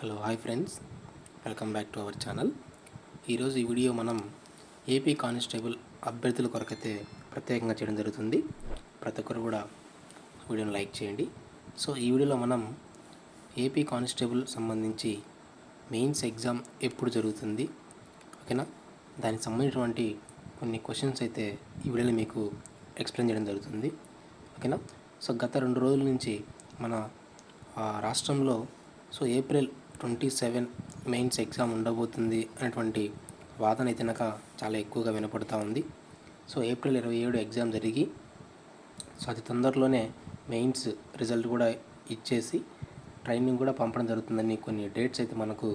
Hello hi friends. Welcome back to our channel. ఈరోజు ఈ video మనం ఏపీ కానిస్టేబుల్ అభ్యర్థుల కొరకైతే ప్రత్యేకంగా చేయడం జరుగుతుంది. ప్రతి ఒక్కరు కూడా వీడియోని లైక్ చేయండి. సో ఈ వీడియోలో మనం ఏపీ కానిస్టేబుల్ సంబంధించి మెయిన్స్ ఎగ్జామ్ ఎప్పుడు జరుగుతుంది ఓకేనా? దానికి సంబంధించినటువంటి కొన్ని క్వశ్చన్స్ అయితే ఈ వీడియోలో మీకు ఎక్స్ప్లెయిన్ చేయడం జరుగుతుంది ఓకేనా? సో గత రెండు రోజుల నుంచి మన ఆ, రాష్ట్రంలో so April twenty seven mains exam ఉండబోతుంది అనేటువంటి వాదన అయితే కనుక చాలా ఎక్కువగా వినపడుతూ ఉంది. సో ఏప్రిల్ ఇరవై ఏడు ఎగ్జామ్ జరిగి సో అతి తొందరలోనే మెయిన్స్ రిజల్ట్ కూడా ఇచ్చేసి ట్రైనింగ్ కూడా పంపడం జరుగుతుందని కొన్ని డేట్స్ అయితే మనకు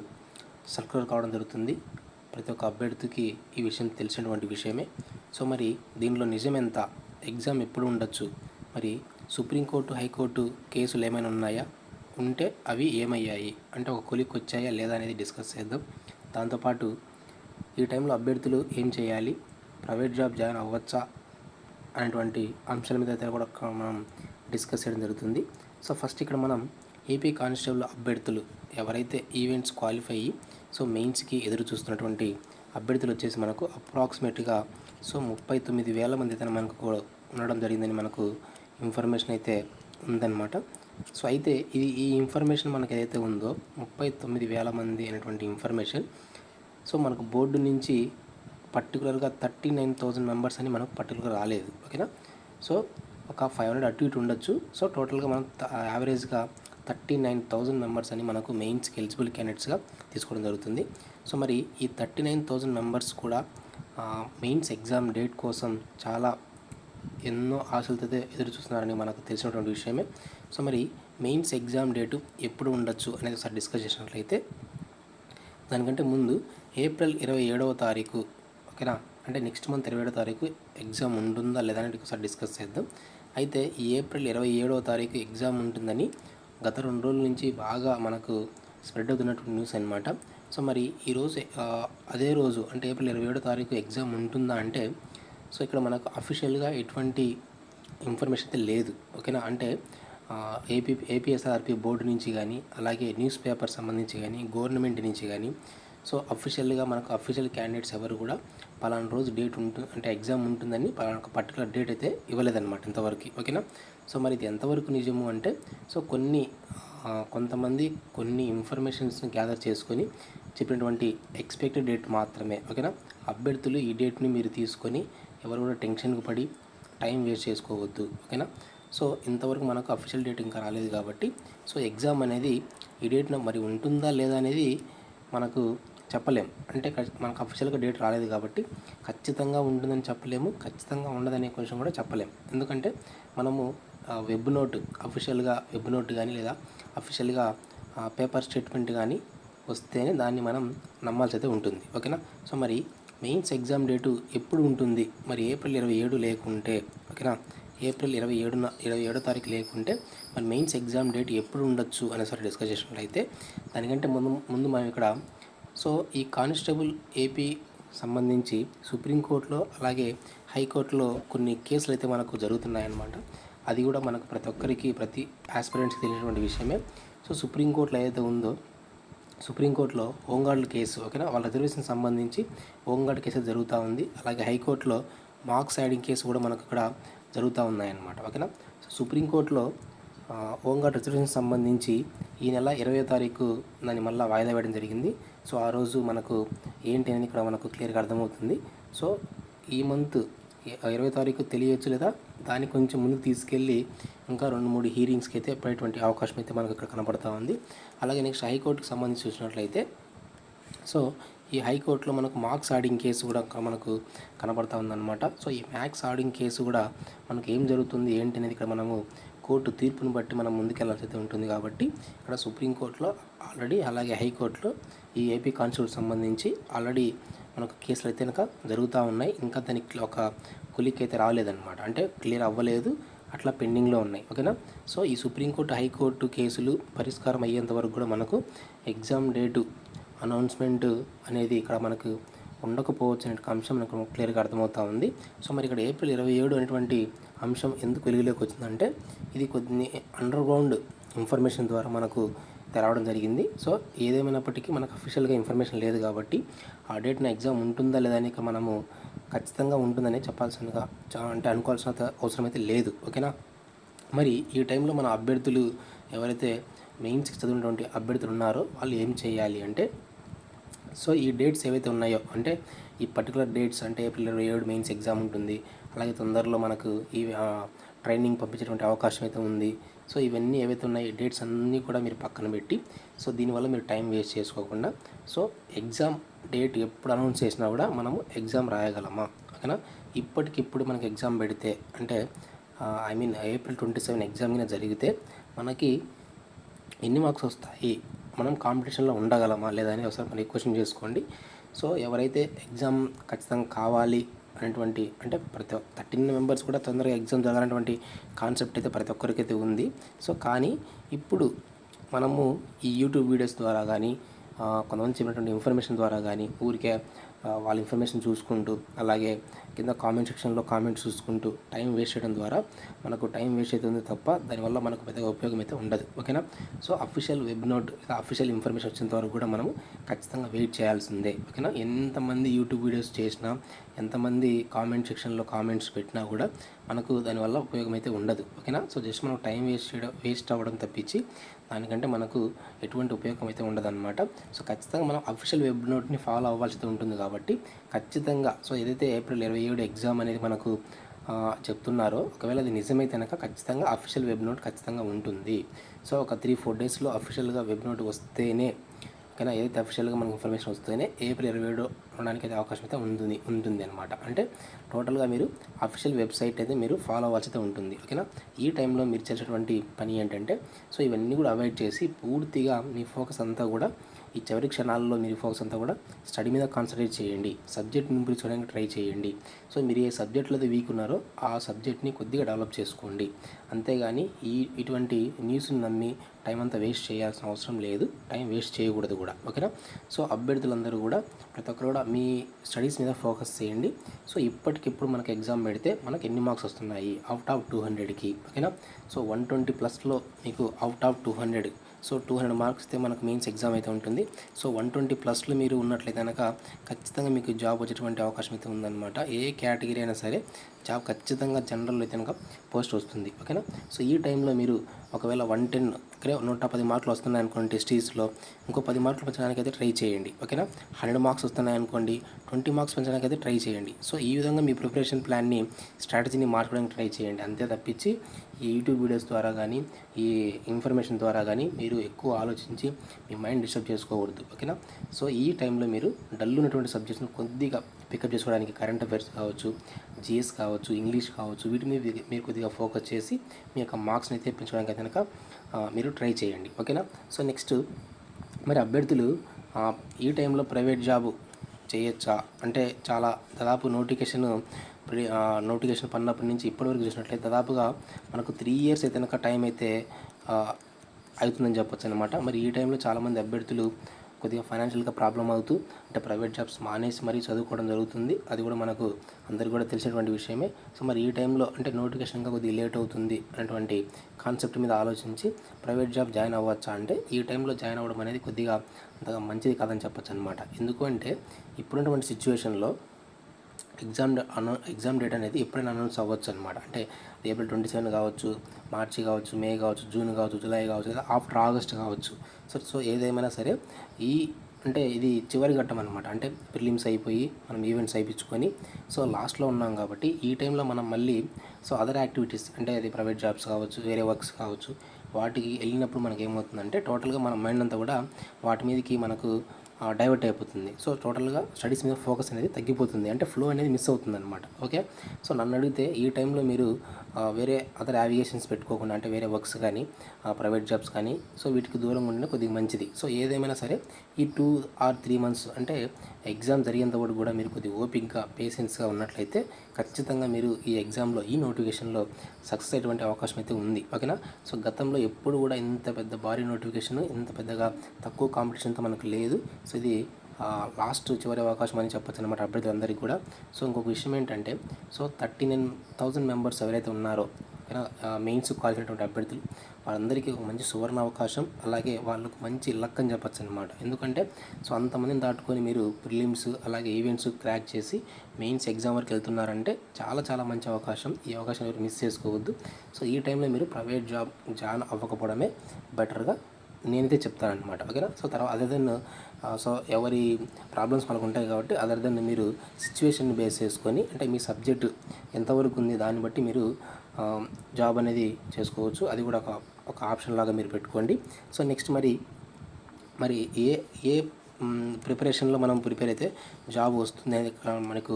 సర్క్యులర్ కావడం జరుగుతుంది. ప్రతి ఒక్క అభ్యర్థికి ఈ విషయం తెలిసినటువంటి విషయమే. సో మరి దీనిలో నిజం ఎంత ఎగ్జామ్ ఎప్పుడు ఉండొచ్చు? మరి సుప్రీంకోర్టు హైకోర్టు కేసులు ఏమైనా ఉన్నాయా? ఉంటే అవి ఏమయ్యాయి? అంటే ఒక కొలిక్ వచ్చాయా లేదా అనేది డిస్కస్ చేద్దాం. దాంతోపాటు ఈ టైంలో అభ్యర్థులు ఏం చేయాలి? ప్రైవేట్ జాబ్ జాయిన్ అవ్వచ్చా? అనేటువంటి అంశాల మీద అయితే కూడా మనం డిస్కస్ చేయడం జరుగుతుంది. సో ఫస్ట్ ఇక్కడ మనం ఏపీ కానిస్టేబుల్ అభ్యర్థులు ఎవరైతే ఈవెంట్స్ క్వాలిఫై అయ్యి సో మెయిన్స్కి ఎదురు చూస్తున్నటువంటి అభ్యర్థులు వచ్చేసి మనకు అప్రాక్సిమేట్గా సో ముప్పై తొమ్మిది వేల మంది అయితే మనకు కూడా ఉండడం జరిగిందని మనకు ఇన్ఫర్మేషన్ అయితే ఉందన్నమాట. సో అయితే ఇది ఈ ఇన్ఫర్మేషన్ మనకు ఏదైతే ఉందో ముప్పై తొమ్మిది వేల మంది అనేటువంటి ఇన్ఫర్మేషన్ సో మనకు బోర్డు నుంచి పర్టికులర్గా థర్టీ నైన్ థౌజండ్ మెంబర్స్ అని మనకు పర్టికులర్గా రాలేదు ఓకేనా సో ఒక ఫైవ్ హండ్రెడ్ అటు ఇటు ఉండొచ్చు. సో టోటల్గా మనం యావరేజ్గా థర్టీ నైన్ థౌజండ్ మెంబర్స్ అని మనకు మెయిన్స్కి ఎలిజిబుల్ క్యాండిడేట్స్గా తీసుకోవడం జరుగుతుంది. సో మరి ఈ థర్టీ నైన్ థౌజండ్ మెంబర్స్ కూడా మెయిన్స్ ఎగ్జామ్ డేట్ కోసం చాలా ఎన్నో ఆశలతో అయితే ఎదురు చూస్తున్నారని మనకు తెలిసినటువంటి విషయమే. సో మరి మెయిన్స్ ఎగ్జామ్ డేటు ఎప్పుడు ఉండొచ్చు అనేది ఒకసారి డిస్కస్ చేసినట్లయితే దానికంటే ముందు ఏప్రిల్ ఇరవై ఏడవ తారీఖు ఓకేనా? అంటే నెక్స్ట్ మంత్ ఇరవై ఏడవ తారీఖు ఎగ్జామ్ ఉంటుందా లేదా అనేది ఒకసారి డిస్కస్ చేద్దాం. అయితే ఈ ఏప్రిల్ ఇరవై ఏడవ తారీఖు ఎగ్జామ్ ఉంటుందని గత రెండు రోజుల నుంచి బాగా మనకు స్ప్రెడ్ అవుతున్నటువంటి న్యూస్ అనమాట సో మరి ఈరోజు అదే రోజు అంటే ఏప్రిల్ ఇరవై ఏడో తారీఖు ఎగ్జామ్ ఉంటుందా అంటే సో ఇక్కడ మనకు అఫీషియల్గా ఎటువంటి ఇన్ఫర్మేషన్ అయితే లేదు ఓకేనా? అంటే ఏపీ ఏపీఎస్ఆర్పి బోర్డు నుంచి కానీ అలాగే న్యూస్ పేపర్ సంబంధించి కానీ గవర్నమెంట్ నుంచి కానీ సో అఫీషియల్గా మనకు అఫీషియల్ క్యాండిడేట్స్ ఎవరు కూడా పలానా రోజు డేట్ ఉంటుంది అంటే ఎగ్జామ్ ఉంటుందని పలానా ఒక పర్టికులర్ డేట్ అయితే ఇవ్వలేదన్నమాట ఇంతవరకు ఓకేనా? సో మరి ఇది ఎంతవరకు నిజము అంటే సో కొన్ని కొంతమంది కొన్ని ఇన్ఫర్మేషన్స్ని గ్యాదర్ చేసుకొని చెప్పినటువంటి ఎక్స్పెక్టెడ్ డేట్ మాత్రమే ఓకేనా? అభ్యర్థులు ఈ డేట్ని మీరు తీసుకొని ఎవరు కూడా టెన్షన్కి పడి టైం వేస్ట్ చేసుకోవద్దు ఓకేనా? సో ఇంతవరకు మనకు అఫీషియల్ డేట్ ఇంకా రాలేదు కాబట్టి సో ఎగ్జామ్ అనేది ఈ డేట్న మరి ఉంటుందా లేదా అనేది మనకు చెప్పలేం. అంటే మనకు అఫీషియల్గా డేట్ రాలేదు కాబట్టి ఖచ్చితంగా ఉంటుందని చెప్పలేము ఖచ్చితంగా ఉండదనే కొంచెం కూడా చెప్పలేము ఎందుకంటే మనము వెబ్ నోట్ అఫీషియల్గా వెబ్ నోట్ కానీ లేదా అఫీషియల్గా పేపర్ స్టేట్మెంట్ కానీ వస్తేనే దాన్ని మనం నమ్మాల్సి అయితే ఉంటుంది. ఓకేనా? సో మరి మెయిన్స్ ఎగ్జామ్ డేటు ఎప్పుడు ఉంటుంది? మరి ఏప్రిల్ ఇరవై ఏడు లేకుంటే ఓకేనా? ఏప్రిల్ ఇరవై ఏడున ఇరవై ఏడో తారీఖు లేకుంటే మన మెయిన్స్ ఎగ్జామ్ డేట్ ఎప్పుడు ఉండొచ్చు అనేసరి డిస్కస్ చేసినట్లయితే దానికంటే ముందు ముందు మనం ఇక్కడ సో ఈ కానిస్టేబుల్ ఏపీ సంబంధించి సుప్రీంకోర్టులో అలాగే హైకోర్టులో కొన్ని కేసులు అయితే మనకు జరుగుతున్నాయన్నమాట. అది కూడా మనకు ప్రతి ఒక్కరికి ప్రతి ఆస్పిరెంట్స్కి తెలియనటువంటి విషయమే. సో సుప్రీంకోర్టులో ఏదైతే ఉందో సుప్రీంకోర్టులో హోంగార్డుల కేసు ఓకేనా? వాళ్ళ రిజర్వేషన్ సంబంధించి హోంగార్డ్ కేసు జరుగుతూ ఉంది. అలాగే హైకోర్టులో మార్క్స్ యాడింగ్ కేసు కూడా మనకు ఇక్కడ జరుగుతూ ఉన్నాయన్నమాట. ఓకేనా? సో సుప్రీంకోర్టులో హోంగార్డ్ రిజర్వేషన్ సంబంధించి ఈ నెల ఇరవై తారీఖు దాన్ని మళ్ళీ వాయిదా వేయడం జరిగింది. సో ఆ రోజు మనకు ఏంటి అనేది ఇక్కడ మనకు క్లియర్గా అర్థమవుతుంది. సో ఈ మంత్ ఇరవై తారీఖు తెలియచ్చు లేదా? దాన్ని కొంచెం ముందుకు తీసుకెళ్ళి ఇంకా రెండు మూడు హీరింగ్స్కి అయితే పడేటువంటి అవకాశం అయితే మనకు ఇక్కడ కనపడతా ఉంది. అలాగే నెక్స్ట్ హైకోర్టుకి సంబంధించి చూసినట్లయితే సో ఈ హైకోర్టులో మనకు మార్క్స్ ఆడింగ్ కేసు కూడా మనకు కనబడతా ఉందన్నమాట. సో ఈ మ్యాక్స్ ఆడింగ్ కేసు కూడా మనకు ఏం జరుగుతుంది ఏంటి అనేది ఇక్కడ మనము కోర్టు తీర్పును బట్టి మనం ముందుకెళ్ళాల్సి అయితే ఉంటుంది కాబట్టి ఇక్కడ సుప్రీంకోర్టులో ఆల్రెడీ అలాగే హైకోర్టులో ఈ ఏపీ కాన్స్టిట్యూట్ సంబంధించి ఆల్రెడీ మనకు కేసులు అయితే కనుక జరుగుతూ ఉన్నాయి. ఇంకా దానికి ఒక కులికి అయితే రాలేదన్నమాట. అంటే క్లియర్ అవ్వలేదు అట్లా పెండింగ్లో ఉన్నాయి. ఓకేనా? సో ఈ సుప్రీంకోర్టు హైకోర్టు కేసులు పరిష్కారం అయ్యేంత వరకు కూడా మనకు ఎగ్జామ్ డేటు అనౌన్స్మెంట్ అనేది ఇక్కడ మనకు ఉండకపోవచ్చు అనే అంశం మనకు క్లియర్గా అర్థమవుతా ఉంది. సో మరి ఇక్కడ ఏప్రిల్ ఇరవై ఏడు అనేటువంటి అంశం ఎందుకు వెలుగులోకి వచ్చిందంటే ఇది కొన్ని అండర్ గ్రౌండ్ ఇన్ఫర్మేషన్ ద్వారా మనకు తెరవడం జరిగింది. సో ఏదేమైనప్పటికీ మనకు అఫీషియల్గా ఇన్ఫర్మేషన్ లేదు కాబట్టి ఆ డేట్న ఎగ్జామ్ ఉంటుందా లేదా అని మనము ఖచ్చితంగా ఉంటుందని చెప్పాల్సినగా అంటే అనుకోవాల్సిన అవసరం అయితే లేదు. ఓకేనా? మరి ఈ టైంలో మన అభ్యర్థులు ఎవరైతే మెయిన్స్కి చదివినటువంటి అభ్యర్థులు ఉన్నారో వాళ్ళు ఏం చేయాలి అంటే సో ఈ డేట్స్ ఏవైతే ఉన్నాయో అంటే ఈ పర్టికులర్ డేట్స్ అంటే ఏప్రిల్ ఇరవై ఏడు మెయిన్స్ ఎగ్జామ్ ఉంటుంది. అలాగే తొందరలో మనకు ఈ ట్రైనింగ్ పంపించేటువంటి అవకాశం అయితే ఉంది. సో ఇవన్నీ ఏవైతే ఉన్నాయో డేట్స్ అన్నీ కూడా మీరు పక్కన పెట్టి సో దీనివల్ల మీరు టైం వేస్ట్ చేసుకోకుండా సో ఎగ్జామ్ డేట్ ఎప్పుడు అనౌన్స్ చేసినా కూడా మనము ఎగ్జామ్ రాయగలమా? ఓకేనా? ఇప్పటికిప్పుడు మనకి ఎగ్జామ్ పెడితే అంటే I mean April twenty seven exam కింద జరిగితే మనకి ఎన్ని మార్క్స్ వస్తాయి? మనం కాంపిటీషన్లో ఉండగలమా లేదా అని ఒకసారి మరి క్వశ్చన్ చేసుకోండి. సో ఎవరైతే ఎగ్జామ్ ఖచ్చితంగా కావాలి అనేటువంటి అంటే ప్రతి థర్టీన్ మెంబర్స్ కూడా తొందరగా ఎగ్జామ్ చదవాలనేటువంటి కాన్సెప్ట్ అయితే ప్రతి ఒక్కరికైతే ఉంది. సో కానీ ఇప్పుడు మనము ఈ యూట్యూబ్ వీడియోస్ ద్వారా కానీ కొంతమంది చెప్పినటువంటి ఇన్ఫర్మేషన్ ద్వారా కానీ ఊరికే వాళ్ళ ఇన్ఫర్మేషన్ చూసుకుంటూ అలాగే కింద కామెంట్ సెక్షన్లో కామెంట్స్ చూసుకుంటూ టైం వేస్ట్ చేయడం ద్వారా మనకు టైం వేస్ట్ అవుతుంది తప్ప దానివల్ల మనకు పెద్దగా ఉపయోగం అయితే ఉండదు. ఓకేనా? సో అఫీషియల్ వెబ్ నోట్ లేదా అఫీషియల్ ఇన్ఫర్మేషన్ వచ్చేంత వరకు కూడా మనము ఖచ్చితంగా వెయిట్ చేయాల్సిందే. ఓకేనా? ఎంతమంది యూట్యూబ్ వీడియోస్ చేసినా ఎంతమంది కామెంట్ సెక్షన్లో కామెంట్స్ పెట్టినా కూడా మనకు దానివల్ల ఉపయోగం అయితే ఉండదు. ఓకేనా? సో జస్ట్ మనం టైం వేస్ట్ చేయడం వేస్ట్ అవ్వడం తప్పించి దానికంటే మనకు ఎటువంటి ఉపయోగం అయితే ఉండదన్నమాట. సో ఖచ్చితంగా మనం అఫీషియల్ వెబ్ నోట్ని ఫాలో అవ్వాల్సి ఉంటుంది కాబట్టి ఖచ్చితంగా. సో ఏదైతే ఏప్రిల్ ఇరవై ఏడు ఎగ్జామ్ అనేది మనకు చెప్తున్నారో ఒకవేళ అది నిజమైతే కనుక ఖచ్చితంగా అఫీషియల్ వెబ్ నోట్ ఖచ్చితంగా ఉంటుంది. సో ఒక త్రీ ఫోర్ డేస్లో అఫీషియల్గా వెబ్ నోట్ వస్తేనే ఓకేనా ఏదైతే అఫీషియల్గా మనకు ఇన్ఫర్మేషన్ వస్తేనే ఏప్రిల్ ఇరవై ఏడు ఉండడానికి అయితే అవకాశం అయితే ఉంటుంది ఉంటుంది అనమాట అంటే టోటల్గా మీరు అఫీషియల్ వెబ్సైట్ అయితే మీరు ఫాలో అవ్వాల్సి అయితే ఉంటుంది ఓకేనా. ఈ టైంలో మీరు చేసేటువంటి పని ఏంటంటే సో ఇవన్నీ కూడా అవాయిడ్ చేసి పూర్తిగా మీ ఫోకస్ అంతా కూడా ఈ చివరి క్షణాల్లో మీరు ఫోకస్ అంతా కూడా స్టడీ మీద కాన్సన్ట్రేట్ చేయండి. సబ్జెక్ట్ ఇంప్రూవ్ చేయడానికి ట్రై చేయండి. సో మీరు ఏ సబ్జెక్ట్లో వీక్ ఉన్నారో ఆ సబ్జెక్ట్ని కొద్దిగా డెవలప్ చేసుకోండి. అంతేగాని ఈ ఇటువంటి న్యూస్ని నమ్మి టైం అంతా వేస్ట్ చేయాల్సిన అవసరం లేదు. టైం వేస్ట్ చేయకూడదు కూడా. ఓకేనా సో అభ్యర్థులందరూ కూడా ప్రతి ఒక్కరు కూడా మీ స్టడీస్ మీద ఫోకస్ చేయండి. సో ఇప్పటికిప్పుడు మనకు ఎగ్జామ్ పెడితే మనకు ఎన్ని మార్క్స్ వస్తున్నాయి? అవుట్ ఆఫ్ టూ హండ్రెడ్కి ఓకేనా సో వన్ ట్వంటీ ప్లస్లో మీకు out of two hundred so two hundred marks అయితే మనకు మెయిన్స్ ఎగ్జామ్ అయితే ఉంటుంది. సో వన్ ట్వంటీ ప్లస్లో మీరు ఉన్నట్లయితే కనుక ఖచ్చితంగా మీకు జాబ్ వచ్చేటువంటి అవకాశం అయితే ఉందన్నమాట. ఏ కేటగిరీ అయినా సరే జాబ్ ఖచ్చితంగా జనరల్ అయితే కనుక పోస్ట్ వస్తుంది. ఓకేనా? సో ఈ టైంలో మీరు ఒకవేళ వన్ టెన్ నూట పది మార్కులు వస్తున్నాయి అనుకోండి టెస్టీస్లో ఇంకో పది మార్కులు పెంచడానికి అయితే ట్రై చేయండి. ఓకేనా? హండ్రెడ్ మార్క్స్ వస్తున్నాయి అనుకోండి ట్వంటీ మార్క్స్ పెంచడానికి అయితే ట్రై చేయండి. సో ఈ విధంగా మీ ప్రిపరేషన్ ప్లాన్ని స్ట్రాటజీని మార్చడానికి ట్రై చేయండి. అంతే తప్పించి ఈ యూట్యూబ్ వీడియోస్ ద్వారా కానీ ఈ ఇన్ఫర్మేషన్ ద్వారా కానీ మీరు ఎక్కువ ఆలోచించి మీ మైండ్ డిస్టర్బ్ చేసుకోకూడదు ఓకేనా? సో ఈ టైంలో మీరు డల్ ఉన్నటువంటి సబ్జెక్ట్స్ని కొద్దిగా పికప్ చేసుకోవడానికి కరెంట్ అఫైర్స్ కావచ్చు జిఎస్ కావచ్చు ఇంగ్లీష్ కావచ్చు వీటి మీద మీరు- కొద్దిగా ఫోకస్ చేసి మీ యొక్క మార్క్స్ని అయితే పెంచుకోవడానికి కనుక మీరు ట్రై చేయండి ఓకేనా? సో నెక్స్ట్ మరి అభ్యర్థులు ఈ టైంలో ప్రైవేట్ జాబ్ చేయొచ్చా? అంటే చాలా దాదాపు నోటిఫికేషన్ నోటిఫికేషన్ పడినప్పటి నుంచి ఇప్పటివరకు చూసినట్లయితే దాదాపుగా మనకు త్రీ ఇయర్స్ అయితే కనుక టైం అయితే అవుతుందని చెప్పొచ్చు అనమాట మరి ఈ టైంలో చాలామంది అభ్యర్థులు కొద్దిగా ఫైనాన్షియల్గా ప్రాబ్లం అవుతూ అంటే ప్రైవేట్ జాబ్స్ మానేసి మరీ చదువుకోవడం జరుగుతుంది. అది కూడా మనకు అందరికీ కూడా తెలిసినటువంటి విషయమే. సో మరి ఈ టైంలో అంటే నోటిఫికేషన్గా కొద్దిగా లేట్ అవుతుంది అనేటువంటి కాన్సెప్ట్ మీద ఆలోచించి ప్రైవేట్ జాబ్ జాయిన్ అవ్వచ్చా అంటే ఈ టైంలో జాయిన్ అవ్వడం అనేది కొద్దిగా అంతగా మంచిది కాదని చెప్పొచ్చు అనమాట ఎందుకు అంటే ఇప్పుడున్నటువంటి సిచ్యువేషన్లో ఎగ్జామ్ డ- అనౌ ఎగ్జామ్ డేట్ అనేది ఎప్పుడైనా అనౌన్స్ అవ్వచ్చు అనమాట అంటే ఏప్రిల్ ట్వంటీ సెవెన్ కావచ్చు మార్చి కావచ్చు మే కావచ్చు జూన్ కావచ్చు జూలై కావచ్చు లేదా ఆఫ్టర్ ఆగస్ట్ కావచ్చు. సో సో ఏదేమైనా సరే ఈ అంటే ఇది చివరి ఘట్టం అనమాట అంటే ప్రిలిమ్స్ అయిపోయి మనం ఈవెంట్స్ అయిపించుకొని సో లాస్ట్లో ఉన్నాం కాబట్టి ఈ టైంలో మనం మళ్ళీ సో అదర్ యాక్టివిటీస్ అంటే అది ప్రైవేట్ జాబ్స్ కావచ్చు వేరే వర్క్స్ కావచ్చు వాటికి వెళ్ళినప్పుడు మనకి ఏమవుతుందంటే టోటల్గా మన మైండ్ అంతా కూడా వాటి మీదకి మనకు డైవర్ట్ అయిపోతుంది. సో టోటల్గా స్టడీస్ మీద ఫోకస్ అనేది తగ్గిపోతుంది. అంటే ఫ్లో అనేది మిస్ అవుతుంది అనమాట ఓకే? సో నన్ను అడిగితే ఈ టైంలో మీరు వేరే అదర్ యావిగేషన్స్ పెట్టుకోకుండా అంటే వేరే వర్క్స్ కానీ ప్రైవేట్ జాబ్స్ కానీ సో వీటికి దూరంగా ఉండడం కొద్దిగా మంచిది. సో ఏదేమైనా సరే ఈ టూ ఆర్ త్రీ మంత్స్ అంటే ఎగ్జామ్ జరిగేంత వరకు కూడా మీరు కొద్దిగా ఓపిక్గా పేషెన్స్గా ఉన్నట్లయితే ఖచ్చితంగా మీరు ఈ ఎగ్జామ్లో ఈ నోటిఫికేషన్లో సక్సెస్ అయ్యేటువంటి అవకాశం అయితే ఉంది. ఓకేనా? సో గతంలో ఎప్పుడు కూడా ఇంత పెద్ద భారీ నోటిఫికేషన్ ఇంత పెద్దగా తక్కువ కాంపిటీషన్తో మనకు లేదు. సో ఇది లాస్ట్ చివరి అవకాశం అని చెప్పొచ్చు అనమాట అభ్యర్థులందరికీ కూడా. సో ఇంకొక విషయం ఏంటంటే so thirty nine thousand members ఎవరైతే ఉన్నారో మెయిన్స్ కాల్చినటువంటి అభ్యర్థులు వాళ్ళందరికీ ఒక మంచి సువర్ణ అవకాశం అలాగే వాళ్ళకు మంచి లక్ అని చెప్పచ్చు అనమాట ఎందుకంటే సో అంతమందిని దాటుకొని మీరు ప్రిలిమ్స్ అలాగే ఈవెంట్స్ క్రాక్ చేసి మెయిన్స్ ఎగ్జామ్ వరకు వెళ్తున్నారంటే చాలా చాలా మంచి అవకాశం. ఈ అవకాశం మీరు మిస్ చేసుకోవద్దు. సో ఈ టైంలో మీరు ప్రైవేట్ జాబ్ జాయిన్ అవ్వకపోవడమే బెటర్గా నేనైతే చెప్తానమాట ఓకేనా సో తర్వాత అదే దెన్ సో ఎవరి ప్రాబ్లమ్స్ మనకు ఉంటాయి కాబట్టి అదర్ దెన్ మీరు సిచ్యువేషన్ బేస్ చేసుకొని అంటే మీ సబ్జెక్టు ఎంతవరకు ఉంది దాన్ని బట్టి మీరు జాబ్ అనేది చేసుకోవచ్చు. అది కూడా ఒక ఒక ఆప్షన్ లాగా మీరు పెట్టుకోండి. సో నెక్స్ట్ మరి మరి ఏ ఏ ప్రిపరేషన్లో మనం ప్రిపేర్ అయితే జాబ్ వస్తుంది అనేది మనకు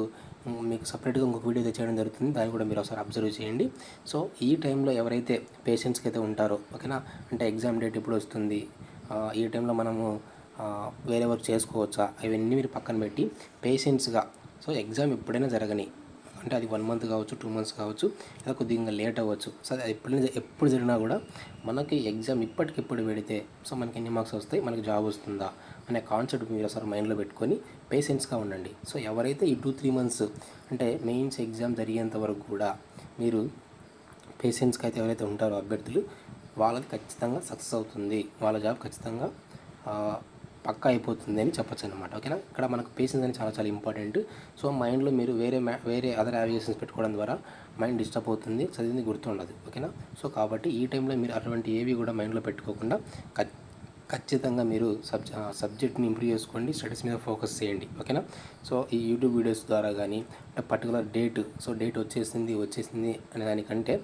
మీకు సపరేట్గా ఇంకొక వీడియో చేయడం జరుగుతుంది. దాన్ని కూడా మీరు ఒకసారి అబ్జర్వ్ చేయండి. సో ఈ టైంలో ఎవరైతే పేషెంట్స్కి అయితే ఉంటారో ఓకేనా అంటే ఎగ్జామ్ డేట్ ఎప్పుడు వస్తుంది? ఈ టైంలో మనము వేరే వర్క్ చేసుకోవచ్చా? అవన్నీ మీరు పక్కన పెట్టి పేషెన్స్గా సో ఎగ్జామ్ ఎప్పుడైనా జరగని. అంటే అది వన్ మంత్ కావచ్చు టూ మంత్స్ కావచ్చు లేదా కొద్దిగా లేట్ అవ్వచ్చు. సో అది ఎప్పుడైనా ఎప్పుడు జరిగినా కూడా మనకి ఎగ్జామ్ ఇప్పటికిప్పుడు పెడితే సో మనకి ఎన్ని మార్క్స్ వస్తాయి? మనకి జాబ్ వస్తుందా? అనే కాన్సెప్ట్ మీరు ఒకసారి మైండ్లో పెట్టుకొని పేషెన్స్గా ఉండండి. సో ఎవరైతే ఈ టూ త్రీ మంత్స్ అంటే మెయిన్స్ ఎగ్జామ్ జరిగేంత వరకు కూడా మీరు పేషెంట్స్కి అయితే ఎవరైతే ఉంటారో అభ్యర్థులు వాళ్ళకి ఖచ్చితంగా సక్సెస్ అవుతుంది. వాళ్ళ జాబ్ ఖచ్చితంగా పక్కా అయిపోతుంది అని చెప్పొచ్చు అనమాట ఓకేనా? ఇక్కడ మనకు పేషెన్స్ అని చాలా చాలా ఇంపార్టెంట్ సో మైండ్లో మీరు వేరే వేరే అదర్ యావిగేషన్స్ పెట్టుకోవడం ద్వారా మైండ్ డిస్టర్బ్ అవుతుంది చదివింది గుర్తుండదు ఓకేనా? సో కాబట్టి ఈ టైంలో మీరు అటువంటి ఏవి కూడా మైండ్లో పెట్టుకోకుండా ఖచ్చితంగా మీరు సబ్ సబ్జెక్ట్ని ఇంప్రూవ్ చేసుకోండి స్టడీస్ మీద ఫోకస్ చేయండి ఓకేనా? సో ఈ యూట్యూబ్ వీడియోస్ ద్వారా కానీ పర్టికులర్ డేట్ సో డేట్ వచ్చేసింది వచ్చేసింది అనే దానికంటే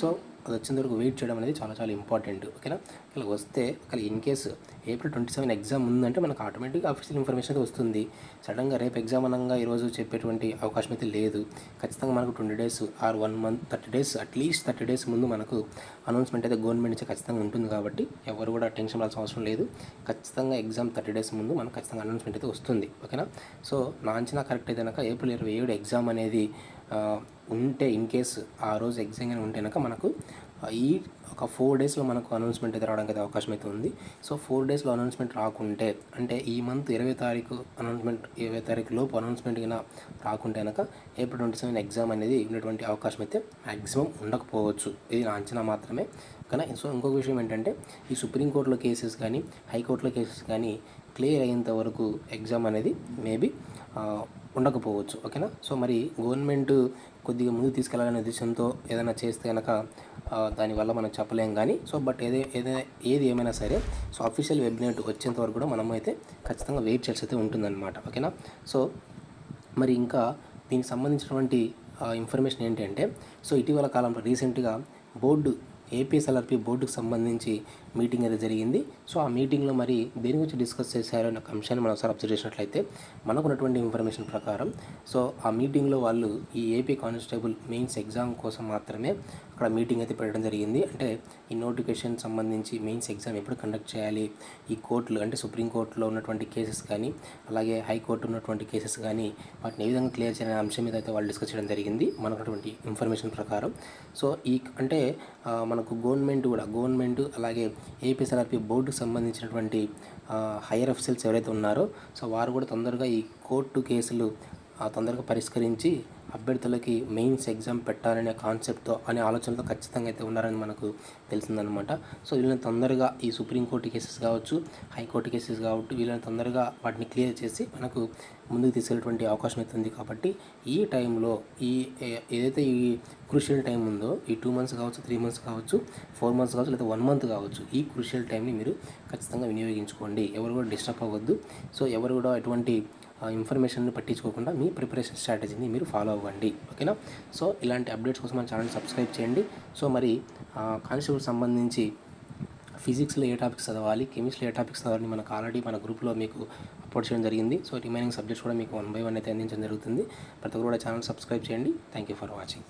సో అది వచ్చేంత వరకు వెయిట్ చేయడం అనేది చాలా చాలా ఇంపార్టెంట్ ఓకేనా? ఇలా వస్తే ఒకవేళ in case April twenty seven exam ఉందంటే మనకు ఆటోమేటిక్గా అఫీషియల్ ఇన్ఫర్మేషన్ అయితే వస్తుంది. సడన్గా రేపు ఎగ్జామ్ అనగా ఈరోజు చెప్పేటువంటి అవకాశం అయితే లేదు. ఖచ్చితంగా మనకు twenty days or one month thirty days at least thirty days ముందు మనకు అనౌన్స్మెంట్ అయితే గవర్నమెంట్ నుంచి ఖచ్చితంగా ఉంటుంది కాబట్టి ఎవరు కూడా టెన్షన్ పడాల్సిన అవసరం లేదు. ఖచ్చితంగా ఎగ్జామ్ థర్టీ డేస్ ముందు మనకు ఖచ్చితంగా అనౌన్స్మెంట్ అయితే వస్తుంది. ఓకేనా? సో నా అంచనా కరెక్ట్ అయితే కనుక ఏప్రిల్ ఇరవై ఏడు ఎగ్జామ్ అనేది ఉంటే ఇన్ కేస్ ఆ రోజు ఎగ్జామ్ ఉంటే కనుక మనకు ఈ ఒక ఫోర్ డేస్లో మనకు అనౌన్స్మెంట్ అయితే రావడానికి అయితే అవకాశం అయితే ఉంది. సో ఫోర్ డేస్లో అనౌన్స్మెంట్ రాకుంటే అంటే ఈ మంత్ ఇరవై తారీఖు అనౌన్స్మెంట్ ఇరవై తారీఖు లోపు అనౌన్స్మెంట్ అయినా రాకుంటే కనుక ఏప్రిల్ ట్వంటీ సెవెన్ ఎగ్జామ్ అనేది ఉండేటువంటి అవకాశం అయితే మ్యాక్సిమం ఉండకపోవచ్చు. ఇది నా అంచనా మాత్రమే. కానీ సో ఇంకొక విషయం ఏంటంటే ఈ సుప్రీంకోర్టులో కేసెస్ కానీ హైకోర్టులో కేసెస్ కానీ క్లియర్ అయ్యేంత వరకు ఎగ్జామ్ అనేది మేబీ ఉండకపోవచ్చు ఓకేనా? సో మరి గవర్నమెంట్ కొద్దిగా ముందు తీసుకెళ్ళాలనే ఉద్దేశంతో ఏదైనా చేస్తే కనుక దానివల్ల మనం చెప్పలేం కానీ సో బట్ ఏదే ఏదైనా ఏది ఏమైనా సరే సో అఫీషియల్ వెబ్నెట్ వచ్చేంత వరకు కూడా మనం అయితే ఖచ్చితంగా వెయిట్ చేయాల్సి అయితే ఉంటుందన్నమాట ఓకేనా? సో మరి ఇంకా దీనికి సంబంధించినటువంటి ఇన్ఫర్మేషన్ ఏంటంటే సో ఇటీవల కాలంలో రీసెంట్గా బోర్డు ఏపీఎస్ఎల్ఆర్పి బోర్డుకు సంబంధించి మీటింగ్ అయితే జరిగింది. సో ఆ మీటింగ్లో మరి దేని గురించి డిస్కస్ చేశారు అనే అంశాన్ని మనం ఒకసారి అబ్జర్వ్ చేసినట్లయితే మనకున్నటువంటి ఇన్ఫర్మేషన్ ప్రకారం సో ఆ మీటింగ్లో వాళ్ళు ఈ ఏపీ కానిస్టేబుల్ మెయిన్స్ ఎగ్జామ్ కోసం మాత్రమే అక్కడ మీటింగ్ అయితే పెట్టడం జరిగింది. అంటే ఈ నోటిఫికేషన్ సంబంధించి మెయిన్స్ ఎగ్జామ్ ఎప్పుడు కండక్ట్ చేయాలి ఈ కోర్టులు అంటే సుప్రీంకోర్టులో ఉన్నటువంటి కేసెస్ కానీ అలాగే హైకోర్టు ఉన్నటువంటి కేసెస్ కానీ వాటిని ఏ విధంగా క్లియర్ చేయాలనే అంశం మీద అయితే వాళ్ళు డిస్కస్ చేయడం జరిగింది మనకున్నటువంటి ఇన్ఫర్మేషన్ ప్రకారం. సో ఈ అంటే మనకు గవర్నమెంట్ కూడా గవర్నమెంట్ అలాగే ఏపీఎస్ఆర్పి బోర్డుకు సంబంధించినటువంటి హైయర్ అఫీషియల్స్ ఎవరైతే ఉన్నారో సో వారు కూడా తొందరగా ఈ కోర్టు కేసులు తొందరగా పరిష్కరించి అభ్యర్థులకి మెయిన్స్ ఎగ్జామ్ పెట్టాలనే కాన్సెప్ట్తో అనే ఆలోచనతో ఖచ్చితంగా అయితే ఉన్నారని మనకు తెలిసిందనమాట సో వీళ్ళని తొందరగా ఈ సుప్రీంకోర్టు కేసెస్ కావచ్చు హైకోర్టు కేసెస్ కావచ్చు వీళ్ళని తొందరగా వాటిని క్లియర్ చేసి మనకు ముందుకు తీసుకెళ్ళేటువంటి అవకాశం అయితే ఉంది కాబట్టి ఈ టైంలో ఈ ఏదైతే ఈ క్రూషియల్ టైం ఉందో ఈ టూ మంత్స్ కావచ్చు త్రీ మంత్స్ కావచ్చు ఫోర్ మంత్స్ కావచ్చు లేదా వన్ మంత్ కావచ్చు ఈ క్రూషియల్ టైంని మీరు ఖచ్చితంగా వినియోగించుకోండి. ఎవరు కూడా డిస్టర్బ్ అవ్వద్దు. సో ఎవరు కూడా ఎటువంటి ఇన్ఫర్మేషన్ని పట్టించుకోకుండా మీ ప్రిపరేషన్ స్ట్రాటజీని మీరు ఫాలో అవ్వండి. ఓకేనా సో ఇలాంటి అప్డేట్స్ కోసం మన ఛానల్ సబ్స్క్రైబ్ చేయండి. సో మరి కానిస్టేబుల్ సంబంధించి ఫిజిక్స్లో ఏ టాపిక్స్ చదవాలి కెమిస్ట్రీలో ఏ టాపిక్స్ చదవాలి మనకు ఆల్రెడీ మన గ్రూప్లో మీకు అప్లోడ్ చేయడం జరిగింది. సో రిమైనింగ్ సబ్జెక్ట్స్ కూడా మీకు వన్ బై వన్ అయితే అందించడం జరుగుతుంది. ప్రతి ఒక్కరు కూడా ఛానల్ సబ్స్క్రైబ్ చేయండి. Thank you for watching